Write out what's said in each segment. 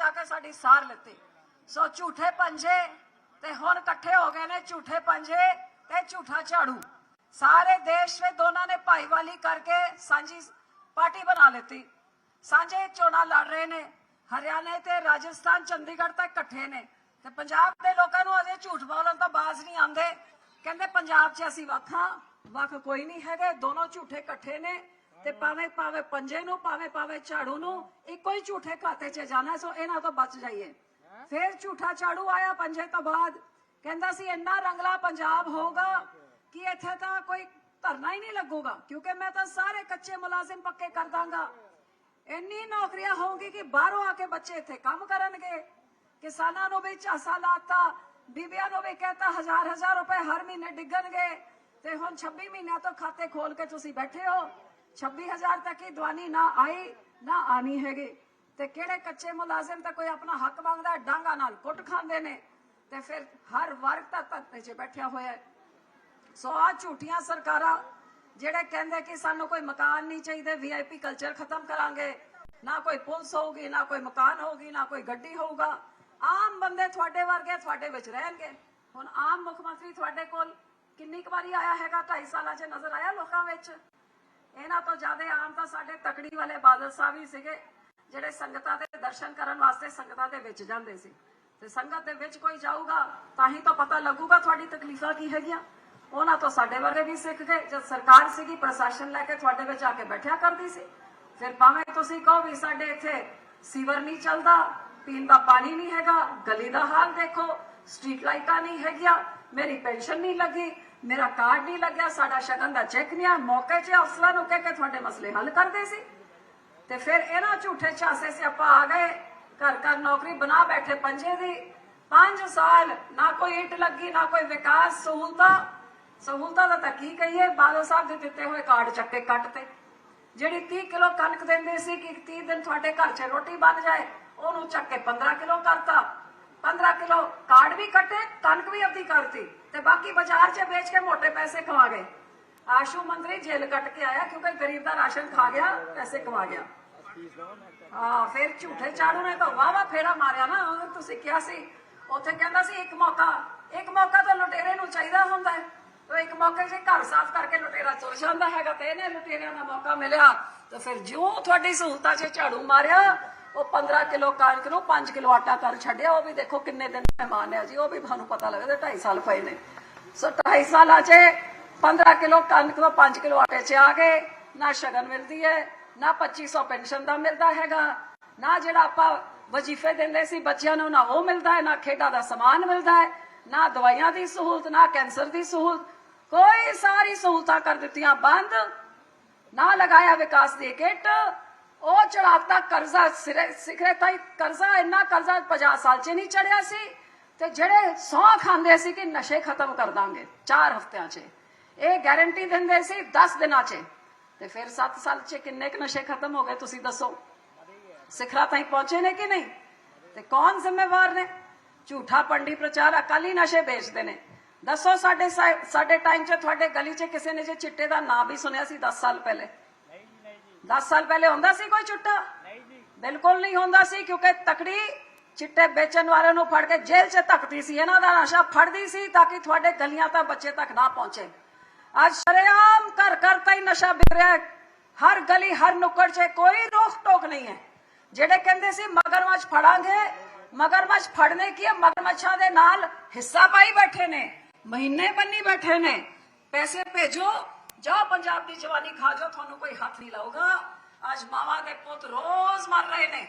ਵਿੱਚ ਕੇ ਸਾਡੀ ਸਾਰ ਲਿੱਤੀ। ਸੋ ਝੂਠੇ ਪੰਜੇ ਤੇ ਹੁਣ ਇਕੱਠੇ ਹੋ ਗਏ ਨੇ ਝੂਠੇ ਪੰਜੇ ਤੇ ਝੂਠਾ ਝਾੜੂ। ਸਾਰੇ ਦੇਸ਼ ਵਿੱਚ ਦੋਨਾਂ ਨੇ ਭਾਈਵਾਲੀ ਕਰਕੇ ਸਾਂਝੀ ਪਾਰਟੀ ਬਣਾ ਲਿੱਤੀ। ਸਾਂਝੇ ਚੋਣਾਂ ਲੜ ਰਹੇ ਨੇ। ਹਰਿਆਣਾ ਤੇ ਰਾਜਸਥਾਨ, ਚੰਡੀਗੜ੍ਹ ਤੱਕ ਇਕੱਠੇ ਨੇ। ਤੇ ਪੰਜਾਬ ਦੇ ਲੋਕਾਂ ਨੂੰ ਅਜੇ ਝੂਠ ਬੋਲਣ ਤੋਂ ਬਾਜ਼ ਨਹੀਂ ਆਉਂਦੇ। ਕਹਿੰਦੇ, ਪੰਜਾਬ 'ਚ ਅਸੀਂ ਵੱਖਾਂ ਵੱਖ ਕੋਈ ਨਹੀਂ ਹੈਗੇ। ਦੋਨੋਂ ਝੂਠੇ ਇਕੱਠੇ ਨੇ। ਤੇ ਭਾਵੇਂ ਭਾਵੇਂ ਪੰਜੇ ਨੂੰ ਭਾਵੇਂ ਭਾਵੇਂ ਝਾੜੂ ਨੂੰ ਇੱਕੋ ਹੀ ਝੂਠੇ ਖਾਤੇ 'ਚ ਜਾਣਾ ਸੋ ਇਹਨਾਂ ਤੋਂ ਬਚ ਜਾਈਏ। ਫਿਰ ਝੂਠਾ ਝਾੜੂ ਆਇਆ ਪੰਜੇ ਤੋਂ ਬਾਅਦ। ਕਹਿੰਦਾ ਸੀ ਇੰਨਾ ਰੰਗਲਾ ਪੰਜਾਬ ਹੋਊਗਾ ਕਿ ਇੱਥੇ ਤਾਂ ਕੋਈ ਧਰਨਾ ਹੀ ਨਹੀਂ ਲੱਗੂਗਾ ਕਿਉਂਕਿ ਮੈਂ ਤਾਂ ਸਾਰੇ ਕੱਚੇ ਮੁਲਾਜ਼ਮ ਪੱਕੇ ਕਰ ਦਾਂਗਾ। ਇੰਨੀ ਨੌਕਰੀਆਂ ਹੋਣਗੀ ਕਿ ਬਾਹਰੋਂ ਆ ਕੇ ਬੱਚੇ ਇੱਥੇ ਕੰਮ ਕਰਨਗੇ। ਕਿਸਾਨਾਂ ਨੂੰ ਵੀ ਝਾਸਾ ਲਾਤਾ ਬੀਬੀਆਂ ਨੂੰ ਵੀ ਕਹਤਾ ਹਜ਼ਾਰ ਹਜ਼ਾਰ ਰੁਪਏ ਹਰ ਮਹੀਨੇ ਡਿੱਗਣਗੇ। ਤੇ ਹੁਣ 26 ਮਹੀਨਿਆਂ ਤੋਂ ਖਾਤੇ ਖੋਲ ਕੇ ਤੁਸੀਂ ਬੈਠੇ ਹੋ। 26000 ਤੱਕ ਹੀ ਦਵਾਨੀ ਨਾ ਆਈ, ਨਾ ਆਣੀ ਹੈਗੀ। ਤੇ ਕਿਹੜੇ ਕੱਚੇ ਮੁਲਾਜ਼ਮ ਤਾਂ ਕੋਈ ਆਪਣਾ ਹੱਕ ਮੰਗਦਾ, ਡਾਂਗਾ ਨਾਲ ਕੁੱਟ ਖਾਂਦੇ ਨੇ। ਤੇ ਫਿਰ ਹਰ ਵਰਗ ਤਾਂ ਧਰਨੇ 'ਚ ਬੈਠਿਆ ਹੋਇਆ ਹੈ। ਸੋ ਆ ਝੂਠੀਆਂ ਸਰਕਾਰਾਂ ਜਿਹੜੇ ਕਹਿੰਦੇ ਕਿ ਸਾਨੂੰ ਕੋਈ ਮਕਾਨ ਨਹੀਂ ਚਾਹੀਦੇ ਵੀਆਈਪੀ ਕਲਚਰ ਖਤਮ ਕਰਾਂਗੇ। ਨਾ ਕੋਈ ਪੁਲਿਸ ਹੋਊਗੀ, ਨਾ ਕੋਈ ਮਕਾਨ ਹੋਊਗੀ, ਨਾ ਕੋਈ ਗੱਡੀ ਹੋਊਗਾ। ਆਮ ਬੰਦੇ ਤੁਹਾਡੇ ਵਰਗੇ ਤੁਹਾਡੇ ਵਿੱਚ ਰਹਿਣਗੇ। ਹੁਣ ਆਮ ਮੁੱਖ ਮੰਤਰੀ ਤੁਹਾਡੇ ਕੋਲ ਕਿੰਨੀ ਕੁ ਵਾਰੀ ਆਇਆ ਹੈਗਾ? 2.5 ਸਾਲਾਂ 'ਚ ਨਜ਼ਰ ਆਇਆ ਲੋਕਾਂ ਵਿੱਚ? ਇਹਨਾਂ ਤੋਂ ਜ਼ਿਆਦਾ ਆਮ ਤਾਂ ਸਾਡੇ ਤਕੜੀ ਵਾਲੇ ਬਾਦਲ ਸਾਹਿਬ ਹੀ ਸੀਗੇ, ਜਿਹੜੇ ਸੰਗਤਾਂ ਦੇ ਦਰਸ਼ਨ ਕਰਨ ਵਾਸਤੇ ਸੰਗਤਾਂ ਦੇ ਵਿੱਚ ਜਾਂਦੇ ਸੀ। ਤੇ ਸੰਗਤ ਦੇ ਵਿੱਚ ਕੋਈ ਜਾਊਗਾ, ਤਾਂ ਹੀ ਤਾਂ ਪਤਾ ਲੱਗੂਗਾ ਤੁਹਾਡੀ ਤਕਲੀਫਾਂ ਕੀ ਹੈਗੀਆਂ। ਉਹਨਾਂ ਤੋਂ ਸਾਡੇ ਵਰਗੇ ਵੀ ਸਿੱਖ ਗਏ, ਜਦ ਸਰਕਾਰ ਸੀਗੀ, ਪ੍ਰਸ਼ਾਸਨ ਲੈ ਕੇ ਤੁਹਾਡੇ ਵਿੱਚ ਆ ਕੇ ਬੈਠਿਆ ਕਰਦੀ ਸੀ। ਫਿਰ ਭਾਵੇਂ ਤੁਸੀਂ ਕਹੋ ਵੀ ਸਾਡੇ ਇੱਥੇ ਸੀਵਰ ਨਹੀਂ ਚੱਲਦਾ, ਪੀਣ ਦਾ ਪਾਣੀ ਨਹੀਂ ਹੈਗਾ, ਗਲੀ ਦਾ ਹਾਲ ਦੇਖੋ, ਸਟਰੀਟ ਲਾਈਟਾਂ ਨਹੀਂ ਹੈਗੀਆਂ, ਮੇਰੀ ਪੈਨਸ਼ਨ ਨਹੀਂ ਲੱਗੀ ਮੇਰਾ ਕਾਰਡ ਨਹੀਂ ਲੱਗਿਆ, ਸਾਡਾ ਸ਼ਗਨ ਦਾ ਚੈੱਕ ਨਹੀਂ ਆ। ਮੌਕੇ 'ਚ ਅਫਸਰਾਂ ਨੂੰ ਕਹਿ ਕੇ ਤੁਹਾਡੇ ਮਸਲੇ ਹੱਲ ਕਰਦੇ ਸੀ। ਤੇ ਫਿਰ ਇਹਨਾਂ ਝੂਠੇ ਛਾਸੇ ਸੇ ਆਪਾਂ ਆ ਗਏ। ਘਰ ਘਰ ਨੌਕਰੀ ਬਣਾ ਬੈਠੇ ਪੰਜੇ ਦੀ। 5 ਸਾਲ ਨਾ ਕੋਈ ਇੱਟ ਲੱਗੀ, ਨਾ ਕੋਈ ਵਿਕਾਸ ਸਹੂਲਤਾਂ। ਸਹੂਲਤਾਂ ਦਾ ਤਾਂ ਕੀ ਕਹੀਏ? ਬਾਦਲ ਸਾਹਿਬ ਦੇ ਦਿੱਤੇ ਹੋਏ ਕਾਰਡ ਚੱਕੇ ਕੱਟ ਤੇ। ਜਿਹੜੀ 30 ਕਿਲੋ ਕਣਕ ਦਿੰਦੇ ਸੀ ਕਿ 30 ਦਿਨ ਤੁਹਾਡੇ ਘਰ 'ਚ ਰੋਟੀ ਬਣ ਜਾਏ, ਉਹਨੂੰ ਚੱਕ ਕੇ 15 ਕਿਲੋ ਕਰਤਾ। 15 ਕਿਲੋ ਕਾਰਡ ਵੀ ਕੱਟੇ, ਕਣਕ ਵੀ ਆਪਦੀ ਕਰਤੀ ਤੇ ਬਾਕੀ ਬਾਜ਼ਾਰ 'ਚ ਵੇਚ ਕੇ ਮੋٹے ਪੈਸੇ ਕਮਾ ਗਏ। ਆਸ਼ੂ ਮੰਤਰੀ ਜੇਲ੍ਹ ਕੱਟ ਕੇ ਆਇਆ ਕਿਉਂਕਿ ਗਰੀਬ ਦਾ ਰਾਸ਼ਨ ਖਾ ਗਿਆ, ਪੈਸੇ ਕਮਾ ਗਿਆ। ਹਾਂ, ਫਿਰ ਝੂਠੇ ਚਾੜੂ ਨੇ ਤਾਂ ਵਾਵਾ ਫੇਰਾ ਮਾਰਿਆ ਨਾ, ਉਹ ਤੁਸੀਂ ਕਿਹਾ ਸੀ, ਉੱਥੇ ਕਹਿੰਦਾ ਸੀ ਇੱਕ ਮੌਕਾ ਇੱਕ ਮੌਕਾ ਤਾਂ ਲੁਟੇਰੇ ਨੂੰ ਚਾਹੀਦਾ ਹੁੰਦਾ ਹੈ। ਉਹ ਇੱਕ ਮੌਕੇ 'ਚ ਘਰ ਸਾਫ਼ ਕਰਕੇ ਲੁਟੇਰਾ ਤੁਰ ਜਾਂਦਾ ਹੈਗਾ ਤੇ ਇਹਨੇ ਲੁਟੇਰਿਆਂ ਦਾ ਮੌਕਾ ਮਿਲਿਆ ਤਾਂ ਫਿਰ ਜਿਉਂ ਤੁਹਾਡੀ ਸਹੂਲਤਾਂ 'ਚ ਝਾੜੂ ਮਾਰਿਆ ਉਹ 15 ਕਿਲੋ ਕਣਕ ਨੂੰ 5 ਕਿਲੋ ਆਟਾ ਕਰ ਛੱਡਿਆ, ਉਹ ਵੀ ਦੇਖੋ ਕਿੰਨੇ ਦਿਨ ਮਹਿਮਾਨ ਹੈ ਜੀ, ਉਹ ਵੀ ਤੁਹਾਨੂੰ ਪਤਾ ਲੱਗਦਾ 2.5 ਸਾਲ ਪਏ ਨੇ। ਸੋ 2.5 ਸਾਲਾਂ 'ਚ 15 ਕਿਲੋ ਕਣਕ ਤੋਂ 5 ਕਿਲੋ ਆਟੇ 'ਚ ਆ ਗਏ ਨਾ ਸ਼ਗਨ ਮਿਲਦੀ ਹੈ, ਨਾ 2500 ਪੈਨਸ਼ਨ ਦਾ ਮਿਲਦਾ ਹੈਗਾ, ਨਾ ਜਿਹੜਾ ਆਪਾਂ ਵਜ਼ੀਫੇ ਦਿੰਦੇ ਸੀ ਬੱਚਿਆਂ ਨੂੰ, ਨਾ ਉਹ ਮਿਲਦਾ ਹੈ, ਨਾ ਖੇਡਾਂ ਦਾ ਸਮਾਨ ਮਿਲਦਾ ਹੈ, ਨਾ ਦਵਾਈਆਂ ਦੀ ਸਹੂਲਤ, ਨਾ ਕੈਂਸਰ ਦੀ ਸਹੂਲਤ, ਕੋਈ ਸਾਰੀ ਸਹੂਲਤਾਂ ਕਰ ਦਿੱਤੀਆਂ ਬੰਦ, ਨਾ ਲਗਾਇਆ ਵਿਕਾਸ ਦੀ ਕਿੱਟ ਉਹ ਚੜਾਤਾ ਕਰਜ਼ਾ ਸਿਰੇ ਸਿਖਰੇ ਤਾਈ ਕਰਜ਼ਾ ਇੰਨਾ ਕਰਜ਼ਾ 50 ਸਾਲ ਚ ਨਹੀਂ ਚੜਿਆ ਸੀ ਤੇ ਜਿਹੜੇ ਸੌ ਖਾਂਦੇ ਸੀ ਕਿ ਨਸ਼ੇ ਖਤਮ ਕਰ ਦਾਂਗੇ 4 ਹਫ਼ਤਿਆਂ 'ਚ। ਇਹ ਗਾਰੰਟੀ ਦਿੰਦੇ ਸੀ 10 ਦਿਨਾਂ 'ਚ। ਤੇ ਫਿਰ 7 ਸਾਲ 'ਚ ਕਿੰਨੇ ਕੁ ਨਸ਼ੇ ਖਤਮ ਹੋ ਗਏ ਤੁਸੀਂ ਦੱਸੋ? ਸਿਖਰਾਂ ਤਾਈਂ ਪਹੁੰਚੇ ਨੇ ਕਿ ਨਹੀਂ? ਤੇ ਕੌਣ ਜ਼ਿੰਮੇਵਾਰ ਨੇ? ਝੂਠਾ ਪੰਡੀ ਪ੍ਰਚਾਰ ਅਕਾਲੀ ਨਸ਼ੇ ਵੇਚਦੇ ਨੇ। ਦੱਸੋ ਸਾਡੇ ਸਾਡੇ ਟਾਈਮ 'ਚ ਤੁਹਾਡੇ ਗਲੀ 'ਚ ਕਿਸੇ ਨੇ ਜੇ ਚਿੱਟੇ ਦਾ ਨਾਂ ਵੀ ਸੁਣਿਆ ਸੀ 10 ਸਾਲ ਪਹਿਲੇ? 10 ਸਾਲ ਪਹਿਲੇ ਹੁੰਦਾ ਸੀ ਕੋਈ ਚੁੱਟਾ? ਬਿਲਕੁਲ ਨਹੀਂ ਹੁੰਦਾ ਸੀ ਕਿਉਂਕਿ ਤਕੜੀ ਚਿੱਟੇ ਵੇਚਣ ਵਾਲਿਆਂ ਨੂੰ ਫੜ ਕੇ ਜੇਲ੍ਹ 'ਚ ਧੱਕਦੀ ਸੀ। ਇਹਨਾਂ ਦਾ ਨਸ਼ਾ ਫੜਦੀ ਸੀ ਤਾਂ ਕਿ ਤੁਹਾਡੇ ਗਲੀਆਂ ਤੱਕ ਬੱਚੇ ਤੱਕ ਨਾ ਪਹੁੰਚੇ। ਅੱਜ ਸ਼ਰੇਆਮ ਘਰ ਘਰ ਤਾਈ ਨਸ਼ਾ ਵਿਕ ਰਿਹਾ ਹੈ। ਹਰ ਗਲੀ ਹਰ ਨੁੱਕੜ 'ਚ ਕੋਈ ਰੋਕ ਟੋਕ ਨਹੀਂ ਹੈ। ਜਿਹੜੇ ਕਹਿੰਦੇ ਸੀ ਮਗਰਮੱਛ ਫੜਾਂਗੇ ਮਗਰਮੱਛ ਫੜਨੇ ਕੀ ਹੈ? ਮਗਰਮੱਛਾਂ ਦੇ ਨਾਲ ਹਿੱਸਾ ਪਾਈ ਬੈਠੇ ਨੇ ਮਹੀਨੇ ਬੰਨੀ ਬੈਠੇ ਨੇ। ਪੈਸੇ ਭੇਜੋ ਜਾਓ ਪੰਜਾਬ ਦੀ ਜਵਾਨੀ ਖਾ ਜਾਓ, ਤੁਹਾਨੂੰ ਕੋਈ ਹੱਥ ਨਹੀਂ ਲਾਊਗਾ। ਅੱਜ ਮਾਵਾਂ ਦੇ ਪੁੱਤ ਰੋਜ਼ ਮਰ ਰਹੇ ਨੇ।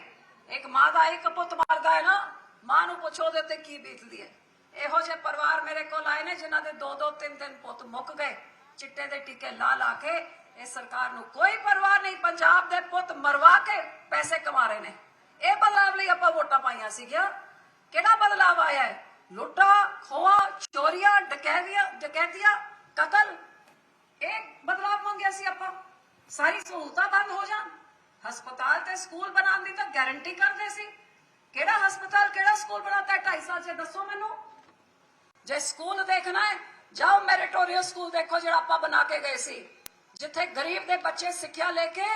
ਇੱਕ ਮਾਂ ਦਾ ਇੱਕ ਪੁੱਤ ਮਰਦਾ ਹੈ ਨਾ, ਮਾਂ ਨੂੰ ਪੁੱਛੋ ਉਹਦੇ ਤੇ ਕੀ ਬੀਤਦੀ ਹੈ। ਇਹੋ ਜਿਹੇ ਪਰਿਵਾਰ ਮੇਰੇ ਕੋਲ ਆਏ ਨੇ ਜਿਨ੍ਹਾਂ ਦੇ ਦੋ ਦੋ ਤਿੰਨ ਤਿੰਨ ਪੁੱਤ ਮੁੱਕ ਗਏ। ਚਿੱਟੇ ਦੇ ਟੀਕੇ ਲਾ ਲਾ ਕੇ ਇਹ ਸਰਕਾਰ ਨੂੰ ਕੋਈ ਪਰਵਾਹ ਨਹੀਂ, ਪੰਜਾਬ ਦੇ ਪੁੱਤ ਮਰਵਾ ਕੇ ਪੈਸੇ ਕਮਾ ਰਹੇ ਨੇ। ਇਹ ਬਦਲਾਵ ਲਈ ਆਪਾਂ ਵੋਟਾਂ ਪਾਈਆਂ ਸੀਗੀਆਂ। ਕਿਹੜਾ ਬਦਲਾਵ ਆਇਆ ਹੈ? ਲੁੱਟਾ ਖੋਆ ਚੋਰੀਆਂ, ਡਕੈਤੀਆਂ ਡਕੈਤੀਆਂ, ਕਤਲ। ਇਹ ਬਦਲਾਵ ਮੰਗਿਆ ਸੀ ਆਪਾਂ। ਸਾਰੀ ਸਹੂਲਤਾਂ ਬੰਦ ਹੋ ਜਾਣ। ਹਸਪਤਾਲ ਤੇ ਸਕੂਲ ਬਣਾਉਣ ਦੀ ਤਾਂ ਗਾਰੰਟੀ ਕਰਦੇ ਸੀ। ਕਿਹੜਾ ਹਸਪਤਾਲ, ਕਿਹੜਾ ਸਕੂਲ ਬਣਾਤਾ 2.5 ਸਾਲ 'ਚ ਦੱਸੋ ਮੈਨੂੰ। ਜੇ ਸਕੂਲ ਦੇਖਣਾ ਹੈ, ਜਾਓ ਮੈਰਿਟੋਰੀਅਸ ਸਕੂਲ ਦੇਖੋ ਜਿਹੜਾ ਆਪਾਂ ਬਣਾ ਕੇ ਗਏ ਸੀ। ਜਿੱਥੇ ਗਰੀਬ ਦੇ ਬੱਚੇ ਸਿੱਖਿਆ ਲੈ ਕੇ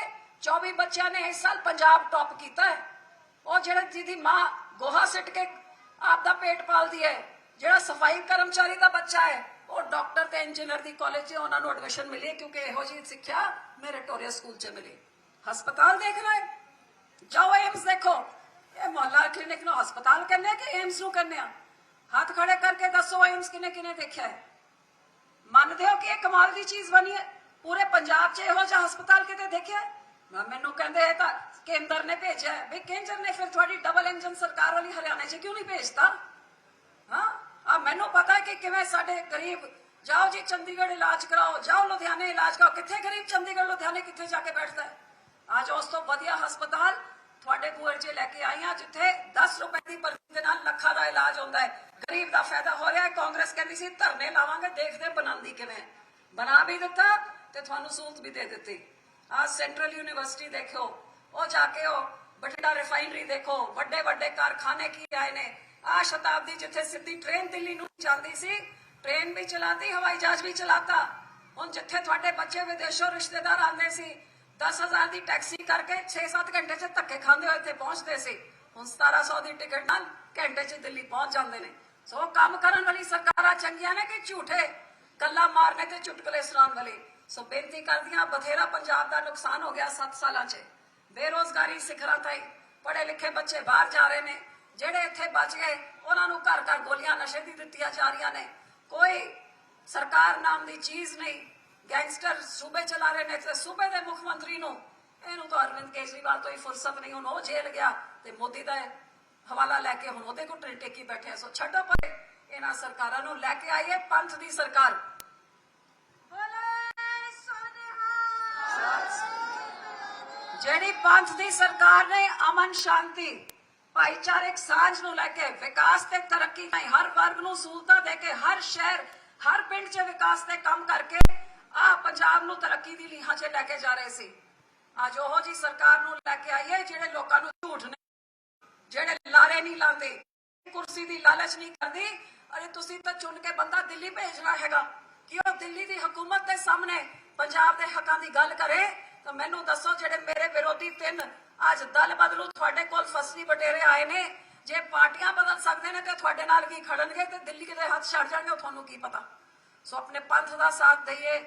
24 ਬੱਚਿਆਂ ਨੇ ਇਸ ਸਾਲ ਪੰਜਾਬ ਟੌਪ ਕੀਤਾ ਹੈ। ਉਹ ਜਿਹੜਾ ਜਿਹਦੀ ਮਾਂ ਗੋਹਾ ਸਿੱਟ ਕੇ ਆਪ ਦਾ ਪੇਟ ਪਾਲਦੀ ਹੈ, ਜਿਹੜਾ ਸਫ਼ਾਈ ਕਰਮਚਾਰੀ ਦਾ ਬੱਚਾ ਹੈ ਉਹ ਡਾਕਟਰ ਤੇ ਇੰਜੀਨੀਅਰ ਦੀ ਕਾਲਜ 'ਚ ਉਹਨਾਂ ਨੂੰ ਐਡਮਿਸ਼ਨ ਮਿਲੀ ਕਿਉਂਕਿ ਇਹੋ ਜਿਹੀ ਸਿੱਖਿਆ ਮੈਰਿਟੋਰੀਅਸ ਸਕੂਲ 'ਚ ਮਿਲੀ। ਹਸਪਤਾਲ ਦੇਖ ਰਹੇ। ਜਾਓ ਏਮਸ ਦੇਖੋ। ਇਹ ਮੁਹੱਲਾ ਕਲੀਨਿਕ ਨੂੰ ਹਸਪਤਾਲ ਕਹਿੰਦੇ ਆ ਕਿ ਏਮਸ ਨੂੰ ਕਹਿੰਦੇ ਆ? ਹੱਥ ਖੜੇ ਕਰਕੇ ਦੱਸੋ ਏਮਸ ਕਿਨੇ ਕਿਨੇ ਦੇਖਿਆ ਹੈ? ਮੰਨਦੇ ਹੋ ਕਿ ਇਹ ਕਮਾਲ ਦੀ ਚੀਜ਼ ਬਣੀ ਹੈ? ਪੂਰੇ ਪੰਜਾਬ 'ਚ ਇਹੋ ਜਿਹਾ ਹਸਪਤਾਲ ਕਿਤੇ ਦੇਖਿਆ ਮੈਂ ਮੈਨੂੰ ਕਹਿੰਦੇ ਇਹ ਤਾਂ ਕੇਂਦਰ ਨੇ ਭੇਜਿਆ ਵੀ ਕੇਂਦਰ ਨੇ ਫਿਰ ਤੁਹਾਡੀ ਡਬਲ ਇੰਜਨ ਸਰਕਾਰ ਵਾਲੀ ਹਰਿਆਣੇ 'ਚ ਕਿਉਂ ਨਹੀਂ ਭੇਜਤਾ? ਆ ਮੈਨੂੰ ਪਤਾ ਹੈ ਕਿ ਕਿਵੇਂ ਸਾਡੇ ਗਰੀਬ, ਜਾਓ ਜੀ ਚੰਡੀਗੜ੍ਹ ਇਲਾਜ ਕਰਾਓ, ਜਾਓ ਲੁਧਿਆਣੇ ਇਲਾਜ ਕਰਾਓ, ਕਿੱਥੇ ਗਰੀਬ ਚੰਡੀਗੜ੍ਹ, ਲੁਧਿਆਣੇ ਕਿੱਥੇ ਜਾ ਕੇ ਬੈਠਦਾ ਹੈ? ਅੱਜ ਉਸ ਤੋਂ ਵਧੀਆ ਹਸਪਤਾਲ ਤੁਹਾਡੇ ਬੂਹੇ 'ਚ ਲੈ ਕੇ ਆਈ ਜਿੱਥੇ 10 ਰੁਪਏ ਦੀ ਪਰਚੀ ਦੇ ਨਾਲ ਲੱਖਾਂ ਦਾ ਇਲਾਜ ਹੁੰਦਾ ਹੈ। ਗਰੀਬ ਦਾ ਫਾਇਦਾ ਹੋ ਰਿਹਾ ਹੈ, ਕਾਂਗਰਸ ਕਹਿੰਦੀ ਸੀ, ਧਰਨੇ ਲਾਵਾਂਗੇ, ਦੇਖਦੇ ਬਣਾਉਂਦੀ ਕਿਵੇਂ ਬਣਾ ਵੀ ਦਿੱਤਾ ਤੇ ਤੁਹਾਨੂੰ ਸਹੂਲਤ ਵੀ ਦੇ ਦਿੱਤੀ। ਆ ਸੈਂਟਰਲ ਯੂਨੀਵਰਸਿਟੀ ਦੇਖੋ ਉਹ ਜਾ ਕੇ ਉਹ ਬਠਿੰਡਾ ਰਿਫਾਈਨਰੀ ਦੇਖੋ ਵੱਡੇ ਵੱਡੇ ਕਾਰਖਾਨੇ ਕੀ ਆਏ ਨੇ? ਆ ਸ਼ਤਾਬਦੀ ਜਿੱਥੇ ਸਿੱਧੀ ਟ੍ਰੇਨ ਦਿੱਲੀ ਨੂੰ ਜਾਂਦੀ ਸੀ ਟ੍ਰੇਨ ਵੀ ਚਲਾਤੀ, ਹਵਾਈ ਜਹਾਜ਼ ਵੀ ਚਲਾਤਾ। ਹੁਣ ਜਿੱਥੇ ਤੁਹਾਡੇ ਬੱਚੇ ਵਿਦੇਸ਼ੋਂ ਰਿਸ਼ਤੇਦਾਰ ਆਉਂਦੇ ਸੀ 10000 ਦੀ ਟੈਕਸੀ ਕਰਕੇ 6-7 ਘੰਟੇ 'ਚ ਧੱਕੇ ਖਾਂਦੇ ਹੋਏ ਇੱਥੇ ਪਹੁੰਚਦੇ ਸੀ। ਹੁਣ 1700 ਦੀ ਟਿਕਟ ਨਾਲ ਘੰਟੇ 'ਚ ਦਿੱਲੀ ਪਹੁੰਚ ਜਾਂਦੇ ਨੇ। ਸੋ ਕੰਮ ਕਰਨ ਵਾਲੀ ਸਰਕਾਰਾਂ ਚੰਗੀਆਂ ਨੇ ਕਿ ਝੂਠੇ? ਗੱਲਾਂ ਮਾਰਨੇ ਤੇ ਚੁਟਕਲੇ ਸੁਣਾਉਣ ਵਾਲੇ। ਸੋ ਬੇਨਤੀ ਕਰਦੀਆਂ, ਬਥੇਰਾ ਪੰਜਾਬ ਦਾ ਨੁਕਸਾਨ ਹੋ ਗਿਆ 7 ਸਾਲਾਂ 'ਚ। ਬੇਰੋਜ਼ਗਾਰੀ ਸਿਖਰਾਂ ਤਾਈ। ਪੜ੍ਹੇ ਲਿਖੇ ਬੱਚੇ ਬਾਹਰ ਜਾ ਰਹੇ ਨੇ। ਜਿਹੜੇ ਇੱਥੇ ਬਚ ਗਏ ਉਹਨਾਂ ਨੂੰ ਘਰ ਘਰ ਗੋਲੀਆਂ ਨਸ਼ੇ ਦੀ ਦਿੱਤੀਆਂ ਜਾ ਰਹੀਆਂ ਨੇ। ਕੋਈ ਸਰਕਾਰ ਨਾਮ ਦੀ ਚੀਜ਼ ਨਹੀਂ। ਗੈਂਗਸਟਰ ਸੂਬੇ ਚਲਾ ਰਹੇ ਨੇ ਤੇ ਸੂਬੇ ਦੇ ਮੁੱਖ ਮੰਤਰੀ ਨੂੰ ਇਹਨੂੰ ਤਾਂ ਅਰਵਿੰਦ ਕੇਜਰੀਵਾਲ ਤੋਂ ਹੀ ਫੁਰਸਤ ਨਹੀਂ ਹੁਣ ਉਹ ਜੇਲ੍ਹ ਗਿਆ ਤੇ ਮੋਦੀ ਦਾ ਹਵਾਲਾ ਲੈ ਕੇ ਹੁਣ ਉਹਦੇ ਕੋਲ ਟੇਕੀ ਬੈਠੇ। ਸੋ ਛੱਡੋ ਪਰੇ ਇਹਨਾਂ ਸਰਕਾਰਾਂ ਨੂੰ ਲੈ ਕੇ ਆਈਏ ਪੰਥ ਦੀ ਸਰਕਾਰ। ਜਿਹੜੀ ਪੰਥ ਦੀ ਸਰਕਾਰ ਨੇ ਅਮਨ ਸ਼ਾਂਤੀ ਭਾਈਚਾਰਕ ਸਾਂਝ ਨੂੰ ਲੈ ਕੇ, ਵਿਕਾਸ ਤੇ ਤਰੱਕੀ ਹਰ ਵਰਗ ਨੂੰ ਸਹੂਲਤਾਂ ਦੇ ਕੇ, ਹਰ ਸ਼ਹਿਰ, ਹਰ ਪਿੰਡ 'ਚ ਵਿਕਾਸ ਤੇ ਕੰਮ ਕਰਕੇ ਆ ਪੰਜਾਬ ਨੂੰ ਤਰੱਕੀ ਦੀ ਲੀਹਾਂ 'ਚ ਲੈ ਕੇ ਜਾ ਰਹੇ ਸੀ। ਅੱਜ ਉਹੋ ਜੀ ਸਰਕਾਰ ਨੂੰ ਲੈ ਕੇ ਆਈਏ ਜਿਹੜੇ ਲੋਕਾਂ ਨੂੰ ਝੂਠ ਨੇ ਜਿਹੜੇ ਲਾਰੇ ਨਹੀਂ ਲਾਉਂਦੇ, ਕੁਰਸੀ ਦੀ ਲਾਲਚ ਨਹੀਂ ਕਰਦੀ। ਅਰੇ ਤੁਸੀਂ ਤਾਂ ਚੁਣ ਕੇ ਬੰਦਾ ਦਿੱਲੀ ਭੇਜਣਾ ਹੈਗਾ। ਕਿ ਉਹ ਦਿੱਲੀ ਦੀ ਹਕੂਮਤ ਦੇ ਸਾਹਮਣੇ ਪੰਜਾਬ ਦੇ ਹੱਕਾਂ ਦੀ ਗੱਲ ਕਰੇ, ਤਾਂ ਮੈਨੂੰ ਦੱਸੋ ਜਿਹੜੇ ਮੇਰੇ ਵਿਰੋਧੀ ਤਿੰਨ ਅੱਜ ਦਲ ਬਦਲੂ, ਤੁਹਾਡੇ ਕੋਲ ਫਸਲੀ ਬਟੇਰੇ ਆਏ ਨੇ। ਜੇ ਪਾਰਟੀਆਂ ਬਦਲ ਸਕਦੇ ਨੇ ਤੇ ਤੁਹਾਡੇ ਨਾਲ ਕੀ ਖੜਨਗੇ ਤੇ ਦਿੱਲੀ ਦੇ ਹੱਥ ਛੱਡ ਜਾਣਗੇ ਤੁਹਾਨੂੰ ਕੀ ਪਤਾ। ਸੋ ਆਪਣੇ ਪੰਥ ਦਾ ਸਾਥ ਦਈਏ।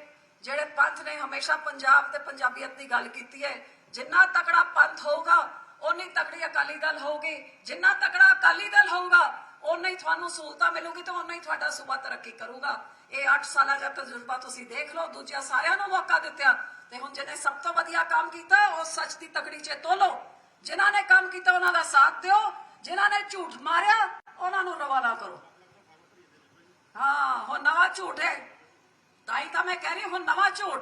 ਜਿਹੜੇ ਪੰਥ ਨੇ ਹਮੇਸ਼ਾ ਪੰਜਾਬ ਤੇ ਪੰਜਾਬੀਅਤ ਦੀ ਗੱਲ ਕੀਤੀ ਹੈ, ਜਿੰਨਾ ਤਕੜਾ ਪੰਥ ਹੋਊਗਾ ਉਨੀ ਤਕੜੀ ਅਕਾਲੀ ਦਲ ਹੋਊਗੀ। ਜਿੰਨਾ ਤਕੜਾ ਅਕਾਲੀ ਦਲ ਹੋਊਗਾ ਉਨਾ ਹੀ ਤੁਹਾਨੂੰ ਸਹੂਲਤਾਂ ਮਿਲੂਗੀ ਤੇ ਉਨਾ ਹੀ ਤੁਹਾਡਾ ਸੂਬਾ ਤਰੱਕੀ ਕਰੂਗਾ। ਇਹ 8 ਸਾਲਾਂ ਦਾ ਤਜਰਬਾ ਤੁਸੀਂ ਦੇਖ ਲਓ। ਦੂਜਿਆਂ ਸਾਰਿਆਂ ਨੂੰ ਮੌਕਾ ਦਿੱਤਾ। ਤੇ ਹੁਣ ਜਿਹਨੇ ਸਭ ਤੋਂ ਵਧੀਆ ਕੰਮ ਕੀਤਾ, ਉਹ ਸੱਚ ਦੀ ਤਕੜੀ 'ਚ ਤੋਲੋ। ਜਿਨ੍ਹਾਂ ਨੇ ਕੰਮ ਕੀਤਾ, ਉਹਨਾਂ ਦਾ ਸਾਥ ਦਿਓ। ਜਿਨ੍ਹਾਂ ਨੇ ਝੂਠ ਮਾਰਿਆ, ਉਹਨਾਂ ਨੂੰ ਰਵਾਨਾ ਕਰੋ। ਹਾਂ, ਹੁਣ ਨਵਾਂ ਝੂਠ ਹੈ। ਤਾਂ ਹੀ ਤਾਂ ਮੈਂ ਕਹਿ ਰਹੀ ਹੁਣ ਨਵਾਂ ਝੂਠ।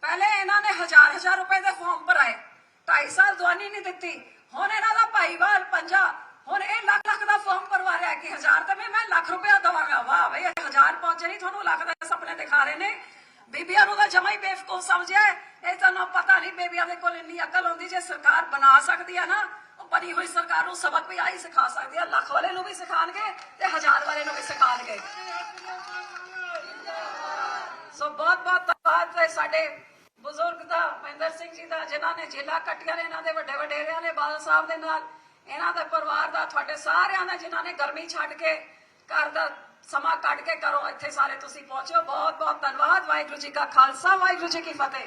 ਪਹਿਲੇ ਇਹਨਾਂ ਨੇ ਹਜ਼ਾਰ ਹਜ਼ਾਰ ਰੁਪਏ ਦੇ ਫਾਰਮ ਭਰਾਏ। 2.5 ਸਾਲ ਦਵਾਨੀ ਨਹੀਂ ਦਿੱਤੀ। ਹੁਣ ਇਹਨਾਂ ਦਾ ਭਾਈਵਾਲ ਪੰਜਾ। ਹੁਣ ਇਹ ਲੱਖ ਲੱਖ ਦਾ ਫਾਰਮ ਭਰਵਾ ਰਿਹਾ ਕਿ ਹਜ਼ਾਰ ਤੇ ਮੈਂ ਲੱਖ ਰੁਪਇਆ ਦਵਾਂਗਾ। ਵਾਹ ਬਈ ਹਜ਼ਾਰ ਪਹੁੰਚੇ ਨਹੀਂ, ਤੁਹਾਨੂੰ ਲੱਖ ਦਾ ਸੁਪਨੇ ਦਿਖਾ ਰਹੇ ਨੇ। ਬੀਬੀਆਂ ਨੂੰ ਤਾਂ ਜਮਾ ਹੀ ਬੇਵਕੂਫ ਸਮਝਿਆ ਹੈ। ਇਹ ਤੁਹਾਨੂੰ ਪਤਾ ਨਹੀਂ ਬੇਬੀਆਂ ਦੇ ਕੋਲ ਇੰਨੀ ਅਕਲ ਹੁੰਦੀ ਜੇ ਸਰਕਾਰ ਬਣਾ ਸਕਦੀ ਹੈ ਨਾ, ਉਹ ਬਣੀ ਹੋਈ ਸਰਕਾਰ ਨੂੰ ਸਬਕ ਵੀ ਆਈ ਸਿਖਾ ਸਕਦੀ ਹੈ ਲੱਖ ਵਾਲੇ ਨੂੰ ਵੀ ਸਿਖਾਣਗੇ ਤੇ ਹਜ਼ਾਰ ਵਾਲੇ ਨੂੰ ਵੀ ਸਿਖਾਣਗੇ ਸੋ ਬਹੁਤ ਬਹੁਤ ਧੰਨਵਾਦ ਹੈ ਸਾਡੇ ਬਜ਼ੁਰਗ ਦਾ ਮਹਿੰਦਰ ਸਿੰਘ ਜੀ ਦਾ, ਜਿਨ੍ਹਾਂ ਨੇ ਜੇਲਾ ਕੱਟੀਆਂ ਨੇ, ਇਹਨਾਂ ਦੇ ਵੱਡੇ ਵਡੇਰਿਆਂ ਨੇ, ਬਾਦਲ ਸਾਹਿਬ ਦੇ ਨਾਲ, ਇਹਨਾਂ ਦੇ ਪਰਿਵਾਰ ਦਾ, ਤੁਹਾਡੇ ਸਾਰਿਆਂ ਦਾ, ਜਿਨ੍ਹਾਂ ਨੇ ਗਰਮੀ ਛੱਡ ਕੇ ਘਰ ਦਾ ਸਮਾਂ ਕੱਢ ਕੇ ਕਰੋ। ਇੱਥੇ ਸਾਰੇ ਤੁਸੀਂ ਪਹੁੰਚੋ ਬਹੁਤ ਬਹੁਤ ਧੰਨਵਾਦ। ਵਾਹਿਗੁਰੂ ਜੀ ਕਾ ਖਾਲਸਾ, ਵਾਹਿਗੁਰੂ ਜੀ ਕੀ ਫਤਿਹ।